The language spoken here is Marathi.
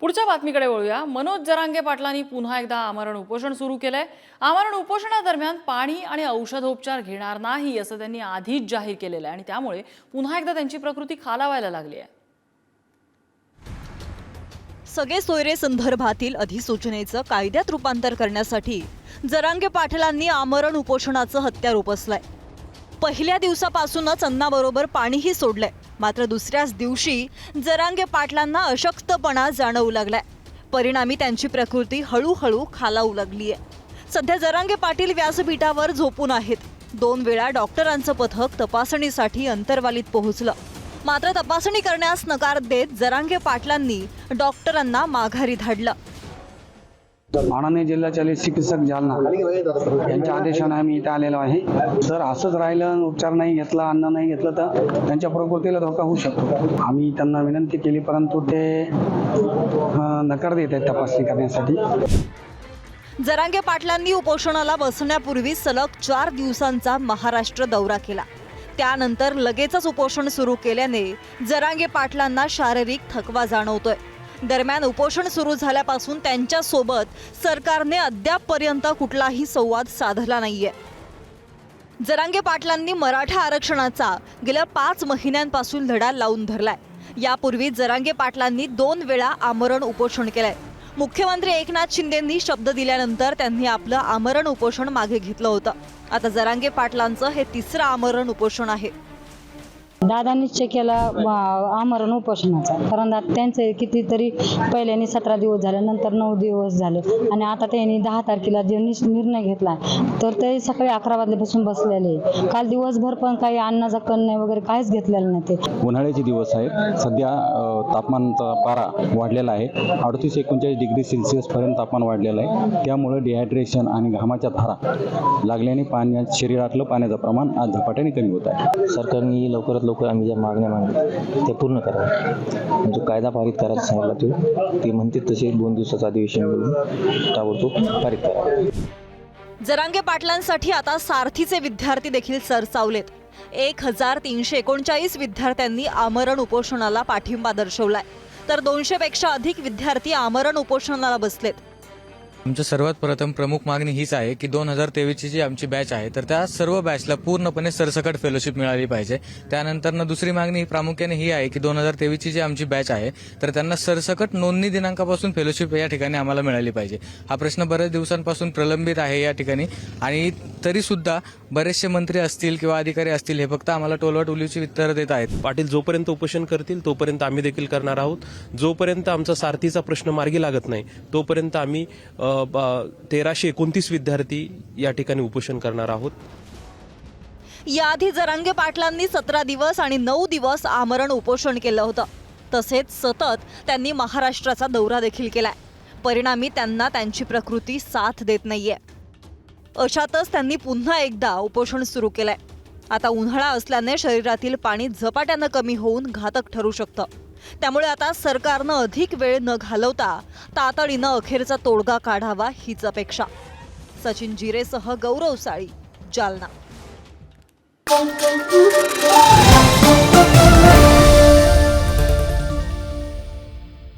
पुढच्या बातमीकडे वळूया. मनोज जरांगे पाटलांनी पुन्हा एकदा आमरण उपोषण सुरू केलंय. आमरण उपोषणादरम्यान पाणी आणि औषधोपचार घेणार नाही असं त्यांनी आधीच जाहीर केलेलं आहे आणि त्यामुळे पुन्हा एकदा त्यांची प्रकृती खालावायला लागली आहे. सगळे सोयरे संदर्भातील अधिसूचनेचं कायद्यात रूपांतर करण्यासाठी जरांगे पाटलांनी आमरण उपोषणाचं हत्यार उपसलंय. पहिल्या दिवसापासूनच अन्नाबरोबर पाणीही सोडलंय. मात्र दुसऱ्याच दिवशी जरांगे पाटलांना अशक्तपणा जाणवू लागलाय. परिणामी त्यांची प्रकृती हळूहळू खालावू लागली आहे सध्या जरांगे पाटील व्यासपीठावर झोपून आहेत. दोन वेळा डॉक्टरांचं पथक तपासणीसाठी अंतरवालीत पोहोचलं. मात्र तपासणी करण्यास नकार देत जरांगे पाटलांनी डॉक्टरांना माघारी धाडलं. माननीय जिल्हा शल्य चिकित्सक जालना यांच्या आदेशाने आम्ही इथे आलेलो आहे. जर असंच राहिलं उपचार नाही घेतला अन्न नाही घेतलं तर त्यांच्या प्रकृतीला धोका होऊ शकतो. आम्ही त्यांना विनंती केली परंतु ते नकार देत आहेत तपासणी करण्यासाठी. जरांगे पाटलांनी उपोषणाला बसण्यापूर्वी सलग चार दिवसांचा महाराष्ट्र दौरा केला. त्यानंतर लगेचच उपोषण सुरू केल्याने जरांगे पाटलांना शारीरिक थकवा जाणवतोय. दरम्यान उपोषण सुरू झाल्यापासून त्यांच्यासोबत सरकारने अद्यापपर्यंत कुठलाही संवाद साधला नाहीये. जरांगे पाटलांनी मराठा आरक्षणाचा गेल्या पाच महिन्यांपासून लढा लावून धरलाय. यापूर्वी जरांगे पाटलांनी दोन वेळा आमरण उपोषण केलंय. मुख्यमंत्री एकनाथ शिंदेंनी शब्द दिल्यानंतर त्यांनी आपलं आमरण उपोषण मागे घेतलं होतं. आता जरांगे पाटलांचं हे तिसरं आमरण उपोषण आहे. दादा निश्चय केला. वा- आमरण उपोषणाचा. कारण त्यांचे कितीतरी पहिल्याने सतरा दिवस झाले नंतर नऊ दिवस झाले. आणि आता त्यांनी दहा तारखेला जे निर्णय घेतला तर ते सकाळी अकरा वाजल्यापासून बसलेले. आहे. काल दिवसभर पण काही अन्नाचा कण नाही वगैरे काहीच घेतलेलं नाही ते. उन्हाळ्याचे दिवस आहेत. सध्या तापमानाचा पारा वाढलेला आहे. अडतीस एकोणचाळीस डिग्री सेल्सिअसपर्यंत तापमान वाढलेलं आहे. त्यामुळे डिहायड्रेशन आणि घामाच्या धारा लागल्याने पाण्या शरीरातलं पाण्याचं प्रमाण आज झपाट्याने कमी होत आहे. सरकारने लवकरात लवकर आम्ही ज्या मागण्या मागल्या त्या पूर्ण कराव्या. जो कायदा पारित करायचा सांगितला तो ते म्हणते तसे दोन दिवसाचं अधिवेशन मिळून ताबडतोब पारित करावं जरांगे पाटलांसाठी आता सारथीचे विद्यार्थी देखील सरसावलेत. एक हजार तीनशे एकोणचाळीस विद्यार्थ्यांनी आमरण उपोषणाला पाठिंबा दर्शवलाय. तर दोनशे पेक्षा अधिक विद्यार्थी आमरण उपोषणाला बसलेत. आमचं सर्वात प्रथम प्रमुख मागणी हीच आहे की दोन हजार तेवीसची जी आमची बॅच आहे तर त्या सर्व बॅचला पूर्णपणे सरसकट फेलोशिप मिळाली पाहिजे. त्यानंतर दुसरी मागणी ही प्रामुख्याने ही आहे की दोन हजार तेवीसची जी आमची बॅच आहे तर त्यांना सरसकट नोंदणी दिनांकापासून फेलोशिप या ठिकाणी आम्हाला मिळाली पाहिजे. हा प्रश्न बऱ्याच दिवसांपासून प्रलंबित आहे या ठिकाणी. आणि तरीसुद्धा बरेचसे मंत्री असतील किंवा अधिकारी असतील हे फक्त आम्हाला टोलवाटोलीची उत्तरं देत आहेत. पाटील जोपर्यंत उपोषण करतील तोपर्यंत आम्ही देखील करणार आहोत. जोपर्यंत आमचा सारथीचा प्रश्न मार्गी लागत नाही तोपर्यंत आम्ही तेराशे एकोणतीस विद्यार्थी या ठिकाणी उपोषण करणार आहोत. याआधी जरांगे पाटलांनी सतरा दिवस आणि नऊ दिवस आमरण उपोषण केलं होतं तसेच सतत त्यांनी महाराष्ट्राचा दौरा देखील केलाय. परिणामी त्यांना त्यांची प्रकृती साथ देत नाहीये. अशातच त्यांनी पुन्हा एकदा उपोषण सुरू केलंय. आता उन्हाळा असल्याने शरीरातील पाणी झपाट्यानं कमी होऊन घातक ठरू शकतं. त्यामुळे आता सरकारनं अधिक वेळ न घालवता तातडीनं अखेरचा तोडगा काढावा हीच अपेक्षा. सचिन जिरेसह गौरव साळी जालना.